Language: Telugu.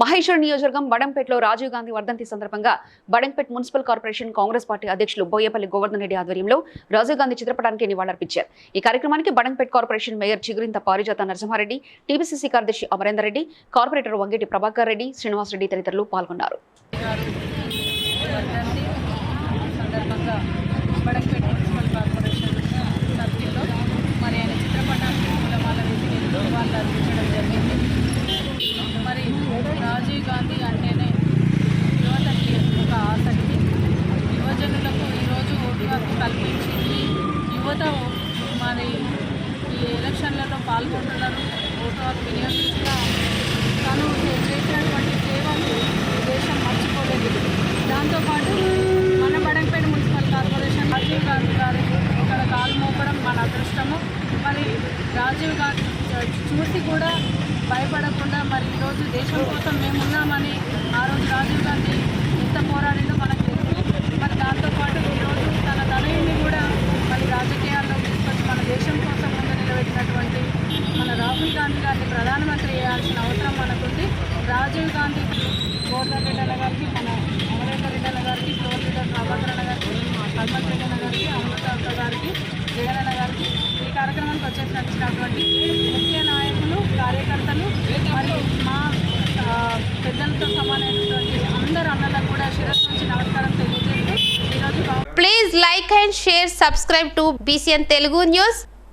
మహేశ్వరం నియోజకవర్గం బడంపేటలో రాజీవ్ గాంధీ వర్ధంతి సందర్భంగా Badampet municipal corporation Congress party అధ్యక్షులు బోయపల్లి గోవర్ధన్ రెడ్డి ఆధ్వర్యంలో రాజీవ్ గాంధీ చిత్రపటానికి నివాళులర్పించారు. ఈ కార్యక్రమానికి బడంపేట్ కార్పొరేషన్ మేయర్ చిగురింత పారిజాత నరసింహారెడ్డి టీపీసీసీ కార్యదర్శి అమరేందర్ రెడ్డి కార్పొరేటర్ వంగేటి ప్రభాకర్ రెడ్డి శ్రీనివాస్ రెడ్డి తదితరులు పాల్గొన్నారు. మరి ఆయన చిత్రపటానికి పూలమాల వేసి జరిగింది మరి రాజీవ్ గాంధీ అంటేనే యువతకి ఒక ఆసక్తి యువజనులకు ఈరోజు ఓటు హక్కు కల్పించింది యువత మరి ఈ ఎలక్షన్లలో పాల్గొంటున్నారు. ఓటు హక్కు తను చేసినటువంటి సేవలు దేశం మర్చిపోలేదు. దాంతోపాటు మన బడంపేట మున్సిపల్ కార్పొరేషన్ రాజీవ్ గాంధీ గారు ఇక్కడ కాలు మోపడం మన అదృష్టము. మరి రాజీవ్ గాంధీ చూసి కూడా భయపడకుండా మరి ఈరోజు దేశం కోసం మేము ఉన్నామని ఆ రోజు రాజీవ్ గాంధీ ఎంత పోరాడిందో మనకు తెలుసు మరి దాంతోపాటు ఈరోజు తన తనయుడిని కూడా మరి రాజకీయాల్లో తీసుకొచ్చి మన దేశం కోసం ముందు నిలబెట్టినటువంటి మన రాహుల్ గాంధీ గారిని ప్రధానమంత్రి చేయాల్సిన అవసరం మనకుంది. రాజీవ్ గాంధీ గోవర్ధన్ రెడ్డి అన్న గారికి మన అమరేందర్ రెడ్డి అన్న గారికి ఫ్లోర్ లీడర్ ప్రభాకర్ అన్న గారికి హనుమంత్ రెడ్డి అన్న గారికి అమృత గారికి జగన్ అన్న గారికి ఈ కార్యక్రమానికి వచ్చేసినటువంటి ముఖ్య నాయకులు కార్యకర్తలు మరియు మా పెద్దలతో సమానమైనటువంటి అందరు అన్నలకు కూడా శిరస్సు నుంచి నమస్కారం తెలియజేస్తూ ఈరోజు please like and share subscribe to BCN Telugu news